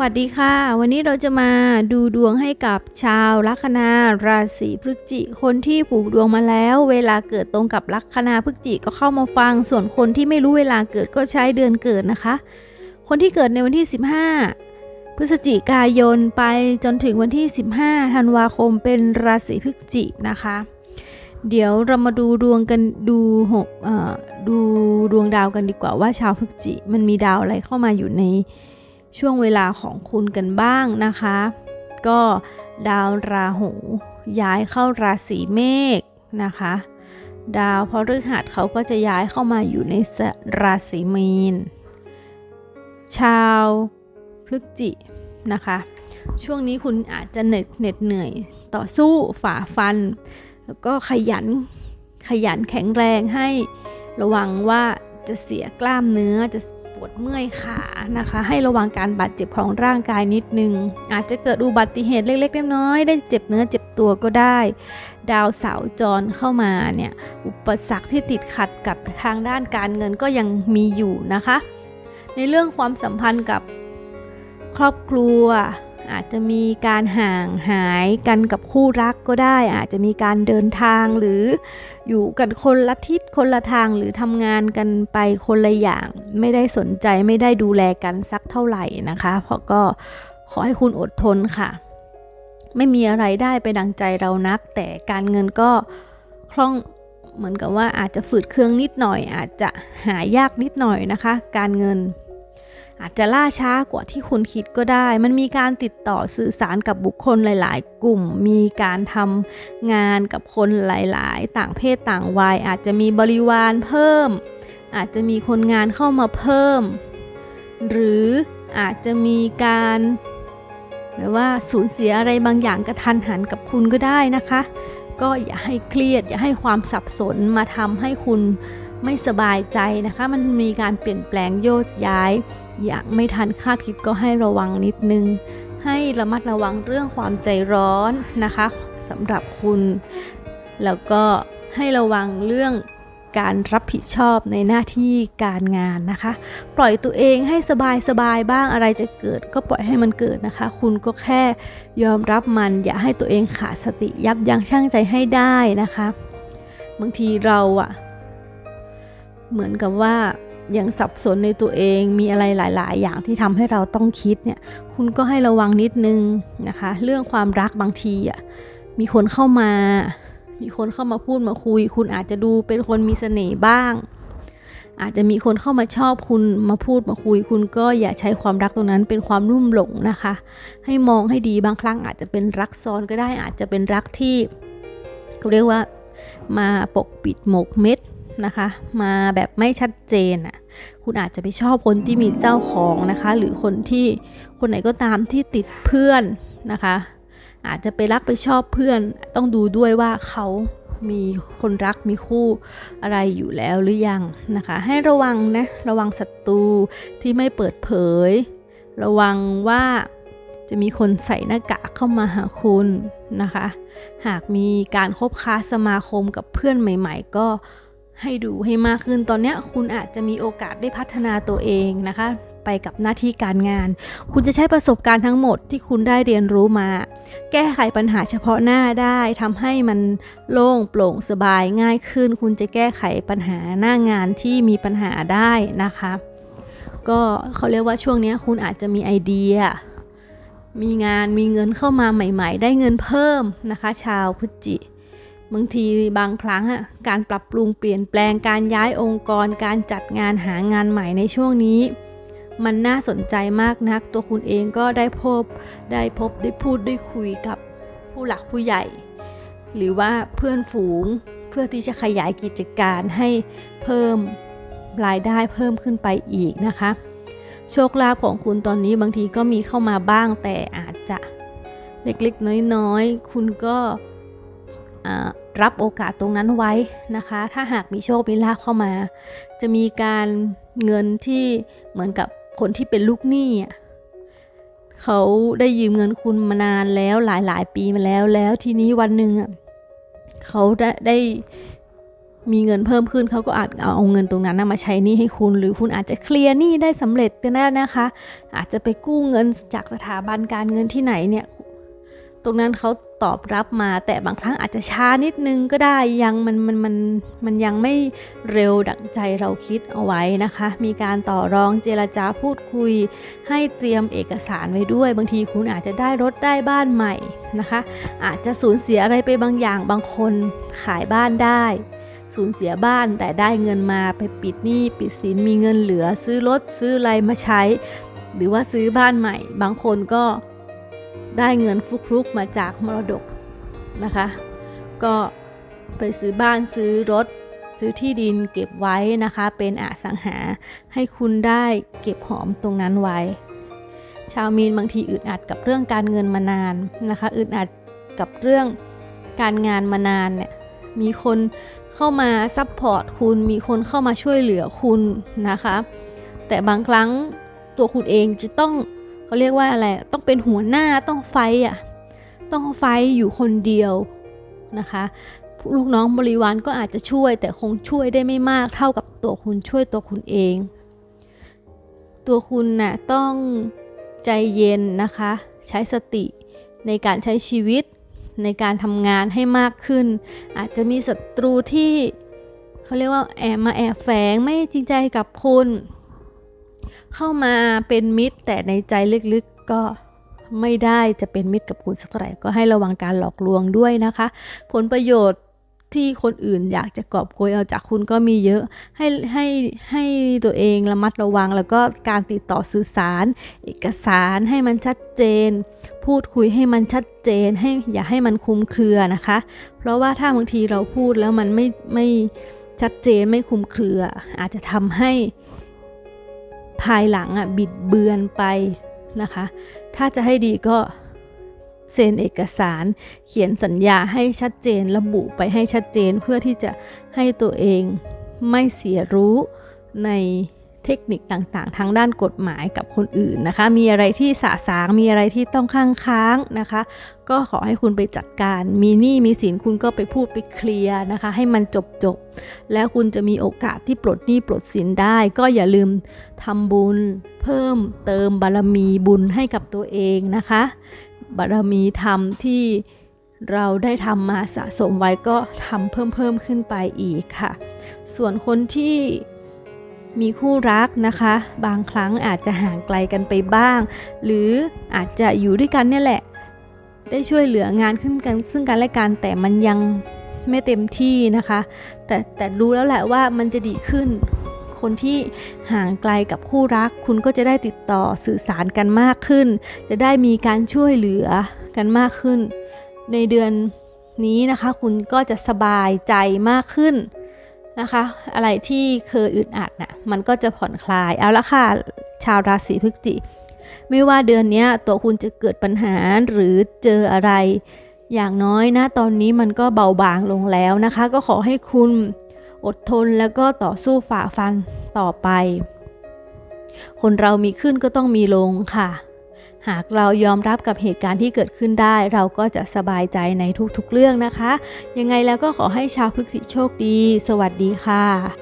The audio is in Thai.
วัสดีค่ะ วันนี้เราจะมาดูดวงให้กับชาวลัคนาราศีพฤศจิ คนที่ผูกดวงมาแล้ว เวลาเกิดตรงกับลัคนาพฤศจิก็เข้ามาฟัง ส่วนคนที่ไม่รู้เวลาเกิดก็ใช้เดือนเกิดนะคะ คนที่เกิดในวันที่ 15 พฤศจิกายนไปจนถึงวันที่ 15ธันวาคมเป็นราศีพฤศจินะคะ เดี๋ยวเรามาดูดวงกันดูหกดูดวงดาวกันดีกว่าว่าชาวพฤศจิมันมีดาวอะไรเข้ามาอยู่ใน ช่วงเวลาของคุณกันบ้างนะคะ ก็ดาวราหูย้ายเข้าราศีเมษนะคะ ดาวพฤหัสเขาก็จะย้ายเข้ามาอยู่ในราศีมีน ชาวพฤศจินะคะ ช่วงนี้คุณอาจจะเหน็ดเหน็ดเหนื่อยต่อสู้ฝ่าฟัน แล้วก็ขยันขยันแข็งแรงให้ระวังว่าจะเสียกล้ามเนื้อจะ วดเมื่อยขานะคะ ให้ระวังการบาดเจ็บของร่างกายนิดนึง อาจจะเกิดอุบัติเหตุเล็กๆน้อยๆได้เจ็บเนื้อเจ็บตัวก็ได้ ดาวเสาร์จรเข้ามาเนี่ยอุปสรรคที่ติดขัดกับทางด้านการเงินก็ยังมีอยู่นะคะ ในเรื่องความสัมพันธ์กับครอบครัว อาจจะมีการห่างหายกันกับคู่รักก็ได้ อาจจะมีการเดินทางหรืออยู่กันคนละทิศคนละทางหรือทำงานกันไปคนละอย่าง ไม่ได้สนใจไม่ได้ดูแลกันสักเท่าไหร่นะคะ เพราะก็ขอให้คุณอดทนค่ะ ไม่มีอะไรได้ไปดังใจเรานัก แต่การเงินก็คล่องเหมือนกับว่าอาจจะฝืดเครื่องนิดหน่อย อาจจะหายากนิดหน่อยนะคะ การเงิน อาจจะล่าช้ากว่าที่คุณคิดก็ได้ มันมีการติดต่อสื่อสารกับบุคคลหลาย ๆ กลุ่ม มีการทำงานกับคนหลาย ๆ ต่างเพศต่างวัย อาจจะมีบริวารเพิ่ม อาจจะมีคนงานเข้ามาเพิ่ม หรืออาจจะมีการแบบว่าสูญเสียอะไรบางอย่างกระทันหันกับคุณก็ได้นะคะ ก็อย่าให้เครียด อย่าให้ความสับสนมาทำให้คุณ ไม่สบายใจนะคะ มันมีการเปลี่ยนแปลงโยกย้าย อยางไม่ทันคาดคิดก็ให้ระวังนิดนึง ให้ระมัดระวังเรื่องความใจร้อนนะคะสำหรับคุณ แล้วก็ให้ระวังเรื่องการรับผิดชอบในหน้าที่การงานนะคะ ปล่อยตัวเองให้สบายสบายบ้างอะไรจะเกิด ก็ปล่อยให้มันเกิดนะคะ คุณก็แค่ยอมรับมัน อย่าให้ตัวเองขาดสติยับยั้งชั่งใจให้ได้นะคะ บางทีเราอะ เหมือนกับว่ายังสับสนในตัวเองมีอะไรหลาย ๆ อย่างที่ทำให้เราต้องคิดเนี่ย คุณก็ให้ระวังนิดนึงนะคะ เรื่องความรักบางทีอะมีคนเข้ามา มีคนเข้ามาพูดมาคุย คุณอาจจะดูเป็นคนมีเสน่ห์บ้าง อาจจะมีคนเข้ามาชอบคุณมาพูดมาคุย คุณก็อย่าใช้ความรักตรงนั้นเป็นความรุ่มหลงนะคะ ให้มองให้ดีบางครั้งอาจจะเป็นรักซ้อนก็ได้อาจจะเป็นรักที่เขาเรียกว่ามาปกปิดหมกเม็ด นะคะ มาแบบไม่ชัดเจนอะคุณอาจจะไปชอบคนที่มีเจ้าของนะคะ หรือคนที่คนไหนก็ตามที่ติดเพื่อนนะคะ อาจจะไปรักไปชอบเพื่อน ต้องดูด้วยว่าเขามีคนรักมีคู่อะไรอยู่แล้วหรือยังนะคะ ให้ระวังนะระวังศัตรูที่ไม่เปิดเผย ระวังว่าจะมีคนใส่หน้ากากเข้ามาหาคุณนะคะ หากมีการคบค้าสมาคมกับเพื่อนใหม่ ๆ ก็ ให้ดูให้มากขึ้นตอนนี้คุณอาจจะมีโอกาสได้พัฒนาตัวเองนะคะ ไปกับหน้าที่การงาน คุณจะใช้ประสบการณ์ทั้งหมดที่คุณได้เรียนรู้มา แก้ไขปัญหาเฉพาะหน้าได้ทำให้มันโล่งโปร่งสบายง่ายขึ้น คุณจะแก้ไขปัญหาหน้างานที่มีปัญหาได้นะคะ ก็เขาเรียกว่าช่วงนี้คุณอาจจะมีไอเดียมีงานมีเงินเข้ามาใหม่ ๆ ได้เงินเพิ่มนะคะ ชาวพฤศจิ บางทีบางครั้งอะการปรับปรุงเปลี่ยนแปลงการย้ายองค์กร การจัดงานหางานใหม่ในช่วงนี้ มันน่าสนใจมากนัก ตัวคุณเองก็ได้พบได้พบได้พูดได้คุยกับผู้หลักผู้ใหญ่ หรือว่าเพื่อนฝูงเพื่อที่จะขยายกิจการให้เพิ่มรายได้เพิ่มขึ้นไปอีกนะคะ โชคลาภของคุณตอนนี้บางทีก็มีเข้ามาบ้างแต่อาจจะเล็กๆน้อยๆ คุณก็ รับโอกาสตรงนั้นไว้นะคะ ถ้าหากมีโชคมีลาภเข้ามา จะมีการเงินที่เหมือนกับคนที่เป็นลูกหนี้เขาได้ยืมเงินคุณมานานแล้วหลายหลายปีมาแล้วแล้วทีนี้วันหนึ่งเขาได้ได้มีเงินเพิ่มขึ้นเขาก็อาจเอาเงินตรงนั้นมาใช้หนี้ให้คุณ หรือคุณอาจจะเคลียร์หนี้ได้สำเร็จก็ได้นะคะ อาจจะไปกู้เงินจากสถาบันการเงินที่ไหนเนี่ย ตรงนั้นเขา ตอบรับมา แต่บางครั้งอาจจะช้านิดนึงก็ได้ยังมันมันมันมันยังไม่เร็วดังใจเราคิดเอาไว้นะคะ มีการต่อรองเจรจาพูดคุย ให้เตรียมเอกสารไว้ด้วย บางทีคุณอาจจะได้รถได้บ้านใหม่นะคะ อาจจะสูญเสียอะไรไปบางอย่างบางคนขายบ้านได้สูญเสียบ้านแต่ได้เงินมาไปปิดหนี้ปิดสินมีเงินเหลือ ซื้อรถซื้ออะไรมาใช้ หรือว่าซื้อบ้านใหม่ บางคนก็ ได้เงินฟุกลุกมาจากมรดกนะคะ ก็ไปซื้อบ้านซื้อรถ ซื้อที่ดินเก็บไว้นะคะ เป็นอสังหาให้คุณได้เก็บหอมตรงนั้นไว้ ชาวมีนบางทีอึดอัดกับเรื่องการเงินมานานนะคะอึดอัดกับเรื่องการงานมานานเนี่ยมีคนเข้ามาซัพพอร์ตคุณมีคนเข้ามาช่วยเหลือคุณนะคะ แต่บางครั้งตัวคุณเองจะต้อง เขาเรียกว่าอะไรต้องเป็นหัวหน้าต้องไฟอะต้องไฟอยู่คนเดียวนะคะลูกน้องบริวารก็อาจจะช่วย แต่คงช่วยได้ไม่มากเท่ากับตัวคุณช่วยตัวคุณเอง ตัวคุณน่ะต้องใจเย็นนะคะ ใช้สติในการใช้ชีวิตในการทำงานให้มากขึ้น อาจจะมีศัตรูที่เขาเรียกว่าแอบมาแอบแฝงไม่จริงใจกับคุณ เข้ามาเป็นมิตร แต่ในใจลึกๆก็ไม่ได้จะเป็นมิตรกับคุณสักเท่าไหร่ก็ให้ระวังการหลอกลวงด้วยนะคะ ผลประโยชน์ที่คนอื่นอยากจะกอบโกยเอาจากคุณก็มีเยอะ ให้ให้ให้ตัวเองระมัดระวัง แล้วก็การติดต่อสื่อสาร เอกสารให้มันชัดเจน พูดคุยให้มันชัดเจน ให้อย่าให้มันคุมเครือนะคะ เพราะว่าถ้าบางทีเราพูดแล้วมันไม่ไม่ชัดเจนไม่คุมเครือ อาจจะทำให้ ภายหลังอะบิดเบือนไปนะคะ ถ้าจะให้ดีก็เซ็นเอกสารเขียนสัญญาให้ชัดเจนระบุไปให้ชัดเจนเพื่อที่จะให้ตัวเองไม่เสียรู้ใน เทคนิคต่างๆ ทางด้านกฎหมายกับคนอื่นนะคะ มีอะไรที่สาสางมีอะไรที่ต้องค้างค้างนะคะ ก็ขอให้คุณไปจัดการ มีหนี้มีสินคุณก็ไปพูดไปเคลียร์นะคะ ให้มันจบจบๆแล้วคุณจะมีโอกาสที่ปลดหนี้ปลดสินได้ ก็อย่าลืมทำบุญ เพิ่มเติมบารมีบุญให้กับตัวเองนะคะ บารมีธรรมที่เราได้ทำมาสะสมไว้ก็ทำเพิ่มเพิ่มขึ้นไปอีกค่ะ ส่วนคนที่ มีคู่รักนะคะ บางครั้งอาจจะห่างไกลกันไปบ้าง หรืออาจจะอยู่ด้วยกันเนี่ยแหละ ได้ช่วยเหลืองานขึ้นกันซึ่งกันและกันแต่มันยังไม่เต็มที่นะคะ แต่แต่รู้แล้วแหละว่ามันจะดีขึ้น คนที่ห่างไกลกับคู่รัก คุณก็จะได้ติดต่อสื่อสารกันมากขึ้น จะได้มีการช่วยเหลือกันมากขึ้น ในเดือนนี้นะคะ คุณก็จะสบายใจมากขึ้น นะคะ อะไรที่เคยอึดอัดน่ะมันก็จะผ่อนคลาย เอาละค่ะชาวราศีพฤศจิกไม่ว่าเดือนนี้ตัวคุณจะเกิดปัญหาหรือเจออะไร อย่างน้อยนะตอนนี้มันก็เบาบางลงแล้วนะคะ ก็ขอให้คุณอดทนแล้วก็ต่อสู้ฝ่าฟันต่อไป คนเรามีขึ้นก็ต้องมีลงค่ะ หากเรายอมรับกับเหตุการณ์ที่เกิดขึ้นได้ เราก็จะสบายใจในทุกๆเรื่องนะคะ ยังไงแล้วก็ขอให้ชาวพฤกษิโชคดี สวัสดีค่ะ